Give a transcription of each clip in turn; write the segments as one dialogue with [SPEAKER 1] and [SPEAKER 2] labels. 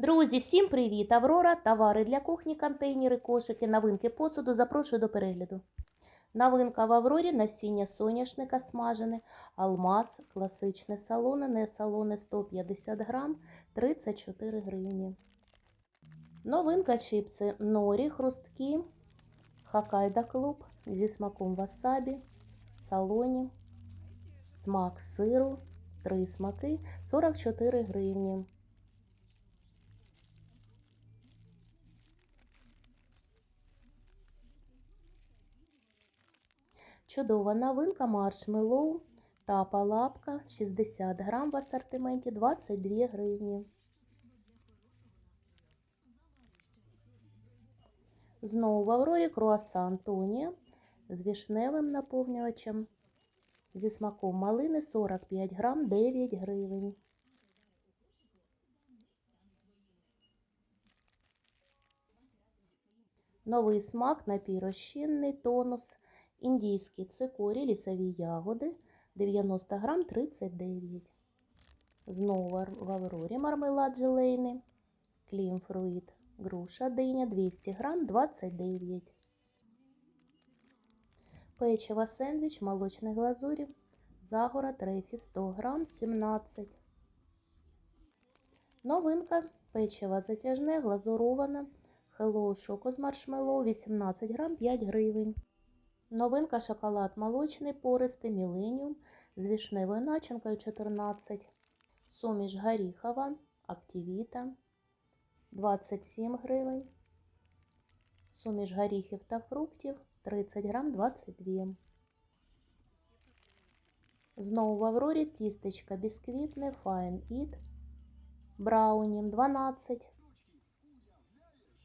[SPEAKER 1] Друзі, всім привіт! Аврора, товари для кухні, контейнери, кошики, новинки посуду. Запрошую до перегляду. Новинка в Аврорі насіння соняшника смажене, алмаз, класичне салоне, не салоне 150 грам, 34 гривні. Новинка чипси норі, хрусткі, хакайда клуб зі смаком васабі, салоні, смак сиру, три смаки, 44 гривні. Чудова новинка маршмеллоу та палапка 60 грам в асортименті 22 гривні. Знову в Аврорі круасан Тонія з вішневим наповнювачем зі смаком малини 45 грам 9 гривень. Новий смак напій розчинний тонус Індійські цикорі, лісові ягоди 90 грам 39. Знову в Аврорі мармелад желейний. клімфруїт, груша диня 200 грам 29. Печиво сендвіч молочних глазурів. Загора трефі 100 грам 17. Новинка печиво затяжне глазуроване. Hello Шоко з маршмеллоу 18 грам 5 гривень. Новинка шоколад молочний пористий Міленіум з вішневою начинкою 14. Суміш горіхова Активіта 27 гривень. Суміш горіхів та фруктів 30 грам 22. Знову в Аврорі тістечка бісквітне Fine Eat Брауні 12.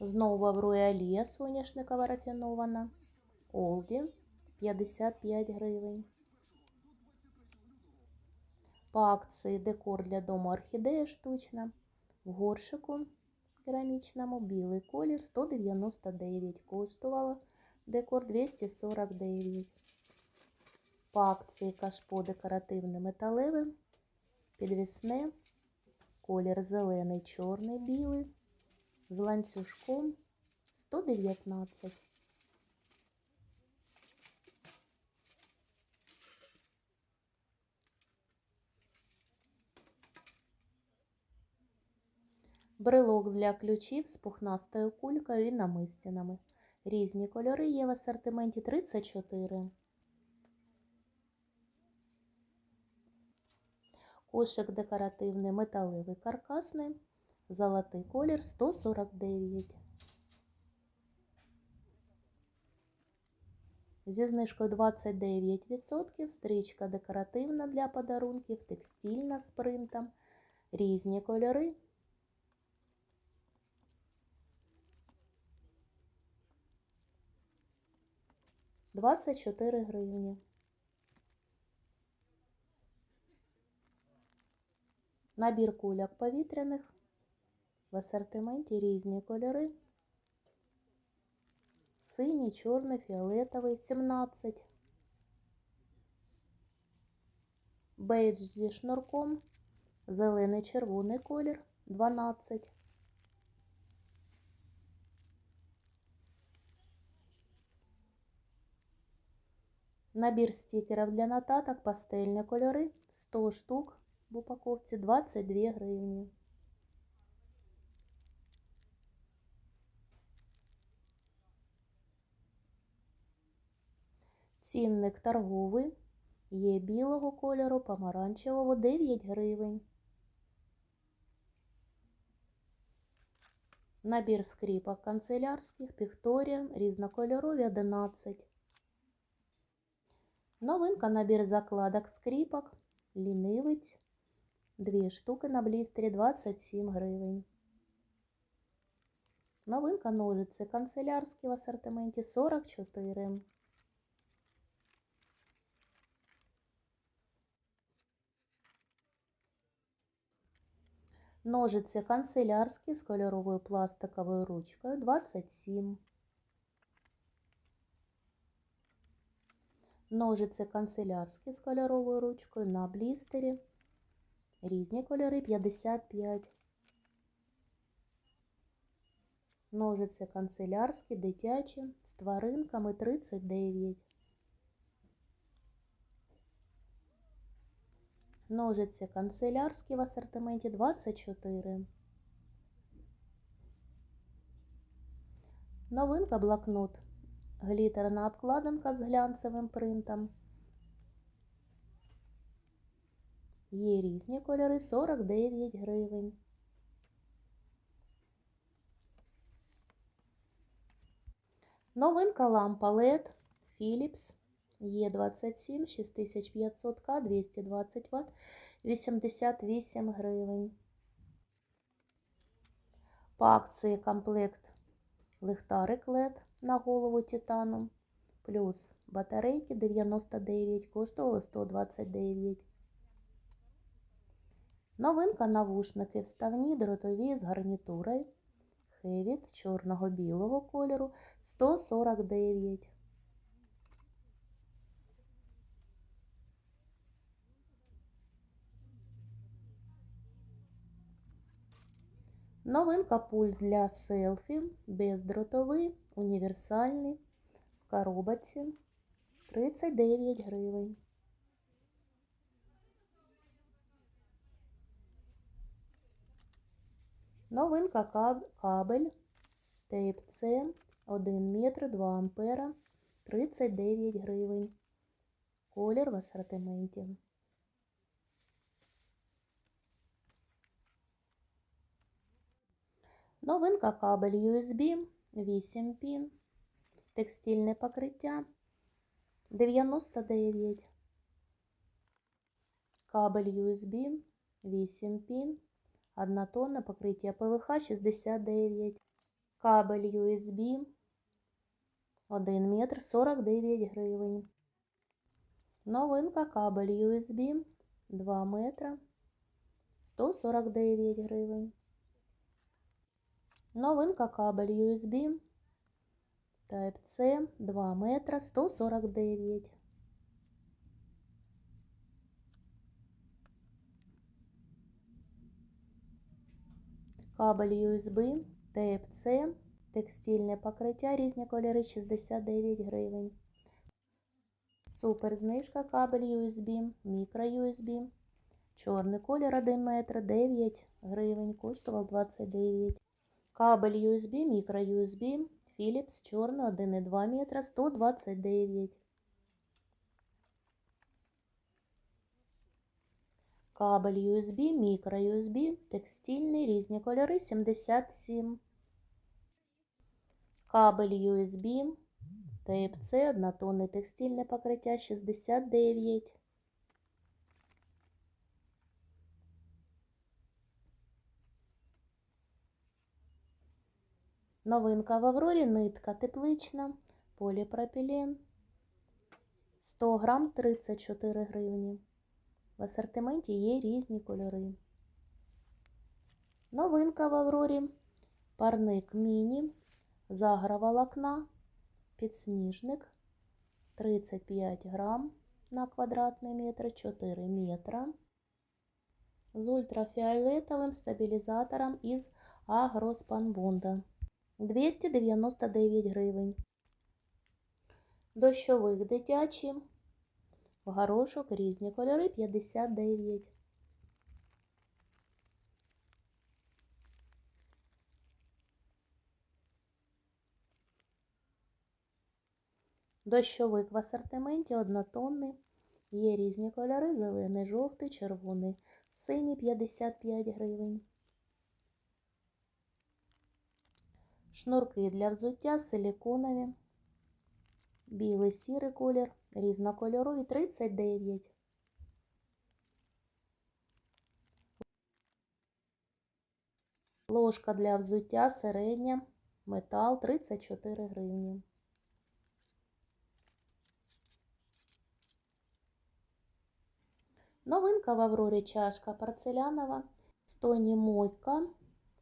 [SPEAKER 1] Знову в Аврорі Алія соняшникова рафінована. Олді 55 гривень. По акції декор для дому орхідея штучна. В горшику керамічному білий колір 199. Коштувало декор 249. По акції кашпо декоративне металеве. Підвісне. Колір зелений, чорний, білий. З ланцюжком 119. Брелок для ключів з пухнастою кулькою і намистинами. Різні кольори є в асортименті 34. Кошик декоративний металевий каркасний. Золотий колір 149. Зі знижкою 29% стрічка декоративна для подарунків, текстильна з принтом. Різні кольори. Двадцять чотири гривні. Набір куляк повітряних. В асортименті різні кольори. Синій, чорний, фіолетовий 17. Бейдж зі шнурком. Зелений червоний колір 12. Набір стікерів для нотаток пастельні кольори 100 штук в упаковці 22 гривні. Цінник торговий. Є білого кольору, помаранчевого 9 гривень. Набір скріпок канцелярських, пікторія, різнокольорові 11. Новинка набір закладок скріпок, лінивець. Дві штуки на блістері 27 гривень. Новинка ножиці канцелярські в асортименті 44. Ножиці канцелярські з кольоровою пластиковою ручкою 27. Ножиці канцелярські з кольоровою ручкою на блістері. Різні кольори 55. Ножиці канцелярські, дитячі, з тваринками 39. Ножиці канцелярські в асортименті 24. Новинка блокнот. Глітерна обкладинка з глянцевим принтом. Є різні кольори 49 гривень. Новинка лампа LED Philips Е27 6500К 220 Вт 88 гривень. По акції комплект ліхтарик LED на голову титану плюс батарейки 99 коштували 129. Новинка навушники вставні дротові з гарнітурою. Хевіт чорного-білого кольору 149. Новинка пульт для селфі, бездротовий, універсальний, в коробці 39 гривень. Новинка кабель Тейп С 1 метр 2 ампера 39 гривень. Колір в асортименті. Новинка кабель USB 8 пін. Текстильне покриття 99. Кабель USB 8 пін. Однотонне покриття ПВХ 69. Кабель USB 1 метр 49 гривень. Новинка кабель USB 2 метра 149 гривень. Новинка кабель USB Type-C 2 метра 149. Кабель USB Type-C, текстильне покриття, різні кольори 69 гривень. Супер знижка кабель USB, мікро USB. Чорний колір 1 метр 9 гривень, коштував 29. Кабель USB, мікро USB, Philips, чорний 1,2 метра 129. Кабель USB, мікро USB, текстильний, різні кольори 77. Кабель USB, Type-C, однотонне текстильне покриття 69. Новинка в Аврорі нитка теплична, поліпропілен. 100 грам 34 гривні. В асортименті є різні кольори. Новинка в Аврорі. Парник міні, заграволокна, підсніжник 35 грам на квадратний метр 4 метра. З ультрафіолетовим стабілізатором із агроспанбонда 299 гривень. Дощовик дитячий. В горошок різні кольори 59. Дощовик в асортименті однотонний. Є різні кольори: зелений, жовтий, червоний, синій 55 гривень. Шнурки для взуття силіконові. Білий сірий колір, різнокольорові 39. Ложка для взуття середня, метал 34 гривні. Новинка в Аврорі чашка порцелянова, стоні мойка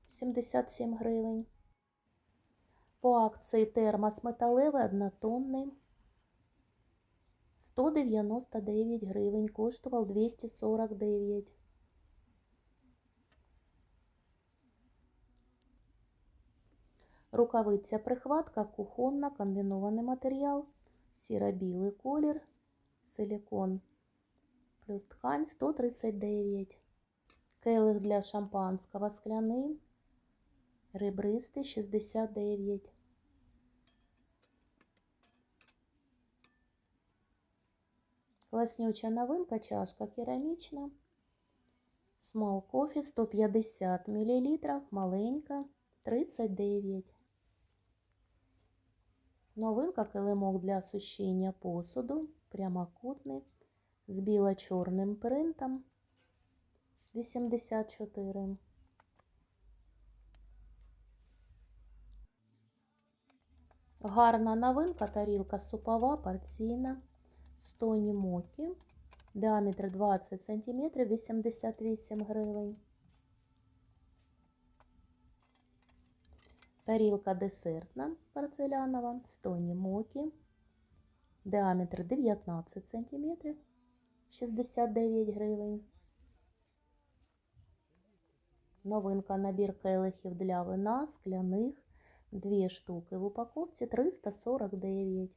[SPEAKER 1] 77 гривень. По акції термос металевий однотонний 199 гривень, коштував 249. Рукавиця прихватка, кухонна, комбінований матеріал, сіро-білий колір, силікон плюс ткань 139. Келих для шампанського скляний, ребристий 69. Класнюча новинка, чашка керамічна. Small кофе 150 мл, маленька 39. Новинка килимок для сушіння посуду, прямокутний, з біло-чорним принтом 84. Гарна новинка, тарілка супова, порційна, 100 німокі, діаметр 20 см, 88 гривень. Тарілка десертна порцелянова, 100 німокі, діаметр 19 см, 69 гривень. Новинка набір келихів для вина, скляних, дві штуки в упаковці 349.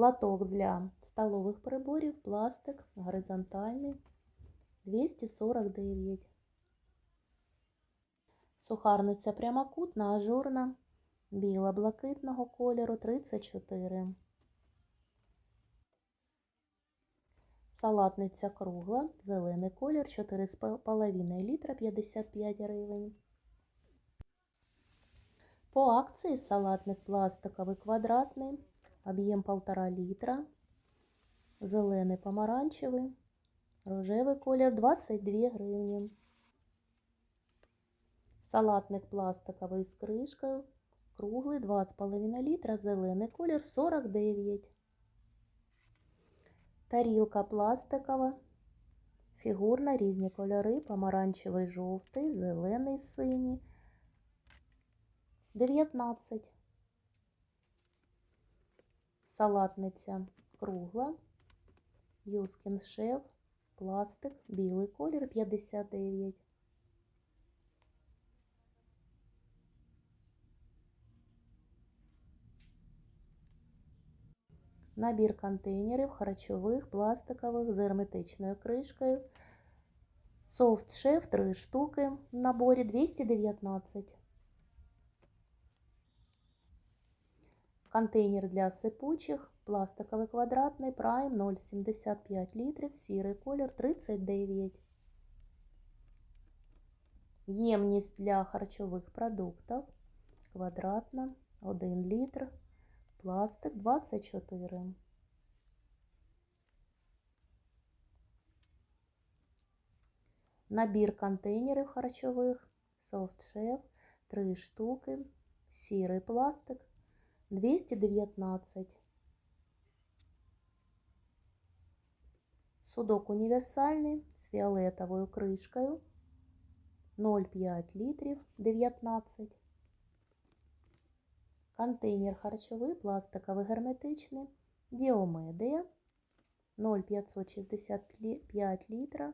[SPEAKER 1] Лоток для столових приборів, пластик, горизонтальний 249. Сухарниця прямокутна, ажурна, біло-блакитного кольору 34. Салатниця кругла, зелений колір 4,5 літра 55 гривень. По акції салатник пластиковий квадратний, об'єм 1,5 літра, зелений помаранчевий, рожевий колір 22 гривні. Салатник пластиковий з кришкою, круглий 2,5 літра, зелений колір 49. Тарілка пластикова, фігурна, різні кольори, помаранчевий, жовтий, зелений, синій, 19. Салатниця кругла, Юскін шеф, пластик, білий колір 59. Набір контейнерів харчових, пластикових з герметичною кришкою. Софт шеф 3 штуки в наборі 219. Контейнер для сипучих, пластиковий квадратний, прайм 0,75 літрів, сірий колір 39. Ємність для харчових продуктів квадратна 1 літр, пластик 24. Набір контейнерів харчових, софт шеф 3 штуки, сірий пластик 219. Судок універсальний з фіолетовою кришкою 0,5 літрів 19. Контейнер харчовий, пластиковий герметичний, Діомедія 0,565 літра.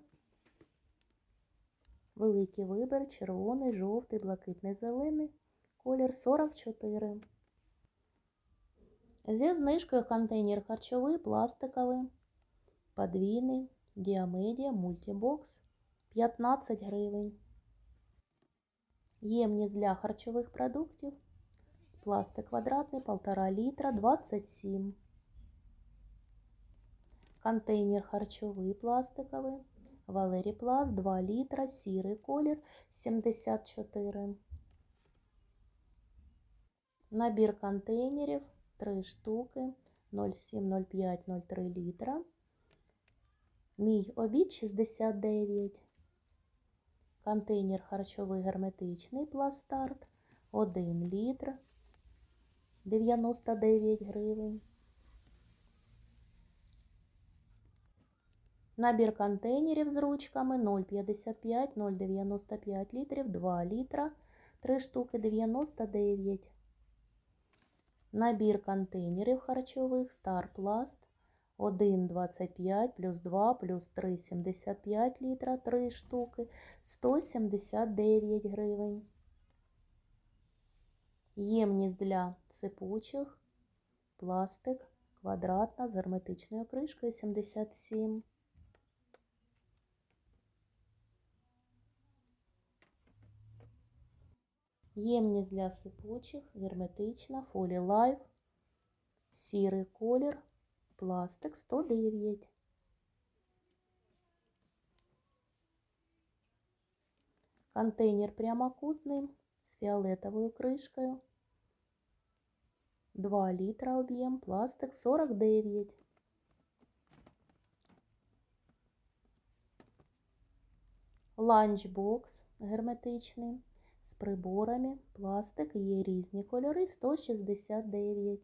[SPEAKER 1] Великий вибір, червоний, жовтий, блакитний, зелений, колір 44. Зі знижкою контейнер харчовий, пластиковий, подвійний, діамедія, мультибокс 15 гривень. Ємність для харчових продуктів, пластик квадратний, 1,5 літра 27. Контейнер харчовий, пластиковий, Валерій Пласт 2 літра, сірий колір 74. Набір контейнерів 3 штуки 0,7, 0,5, 0,3 літра. Мій обід 69. Контейнер харчовий герметичний пластарт 1 літр 99 гривень. Набір контейнерів з ручками 0,55, 0,95 літрів, 2 літра, 3 штуки 99. Набір контейнерів харчових Plast 1,25 плюс 2 плюс 3,75 літра, 3 штуки, 179 гривень. Ємність для сипучих, пластик, квадратна з герметичною кришкою 77. Ємність для сипучих, герметична, фолі лайф, сірий колір, пластик 109. Контейнер прямокутний з фіолетовою кришкою. 2 літра об'єм, пластик 49. Ланчбокс герметичний з приборами, пластик, є різні кольори 169.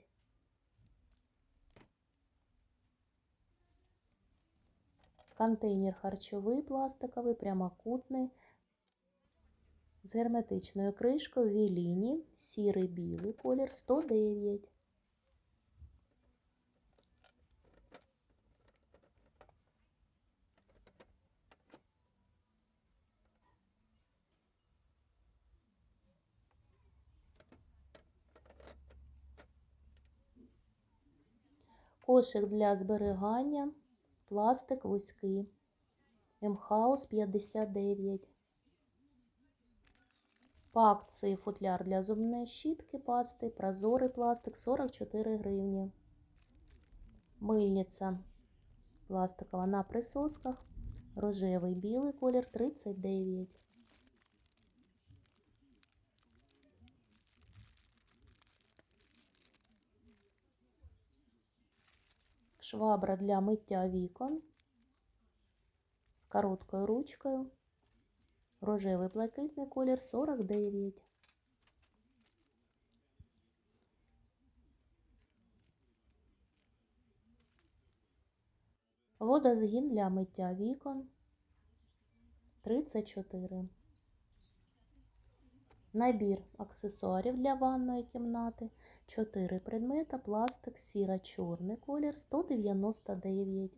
[SPEAKER 1] Контейнер харчовий пластиковий, прямокутний, з герметичною кришкою Віліні, сірий білий колір 109. Кошик для зберігання, пластик вузький. Мхаус 59. По акції футляр для зубної щітки пасти, прозорий пластик 44 гривні. Мильниця пластикова на присосках, рожевий білий колір 39. Швабра для миття вікон з короткою ручкою. Рожевий блакитний колір 49. Водозгін для миття вікон 34. Набір аксесуарів для ванної кімнати 4 предмета, пластик, сіра, чорний колір 199.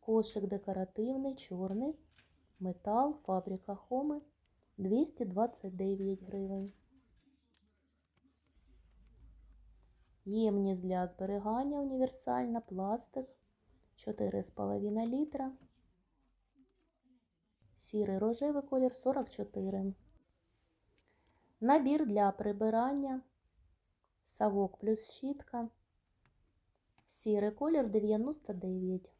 [SPEAKER 1] Кошик декоративний, чорний, метал, фабрика Хоми 229 гривень. Ємність для зберігання універсальна, пластик 4,5 літра. Сірий рожевий колір 44. Набір для прибирання. Совок плюс щітка. Сірий колір 99.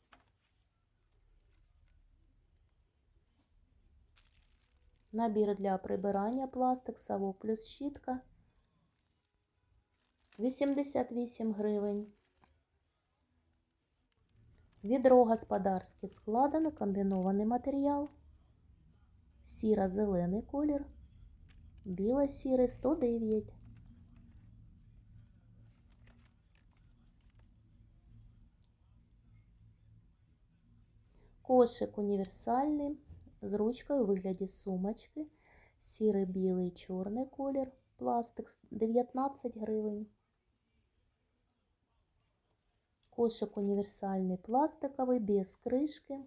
[SPEAKER 1] Набір для прибирання пластик, совок плюс щітка 88 гривень. Відро господарське складене, комбінований матеріал. Сіро-зелений колір, біло-сірий 109. Кошик універсальний з ручкою у вигляді сумочки. Сірий, білий, чорний колір, пластик 19 гривень. Кошик універсальний пластиковий, без кришки,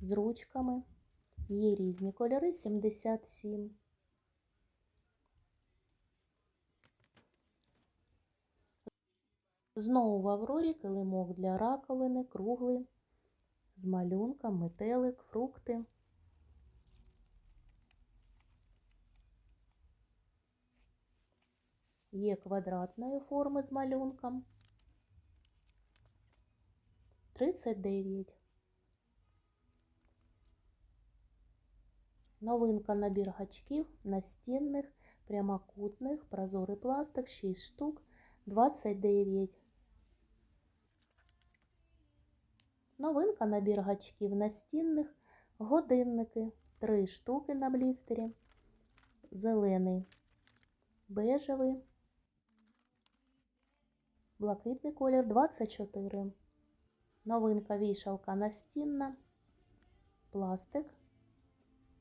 [SPEAKER 1] з ручками. Є різні кольори 77. Знову в Аврорі килимок для раковини, круглий, з малюнком, метелик, фрукти. Є квадратної форми з малюнком. 39. Новинка набір гачків настінних, прямокутних, прозорий пластик 6 штук 29. Новинка набір гачків настінних, годинники 3 штуки на блістері, зелений, бежевий, блакитний колір 24. Новинка вішалка настінна, пластик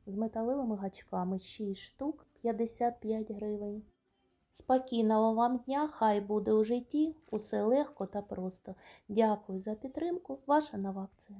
[SPEAKER 1] з металевими гачками 6 штук 55 гривень. Спокійного вам дня, хай буде у житті усе легко та просто. Дякую за підтримку. Ваша нова акція.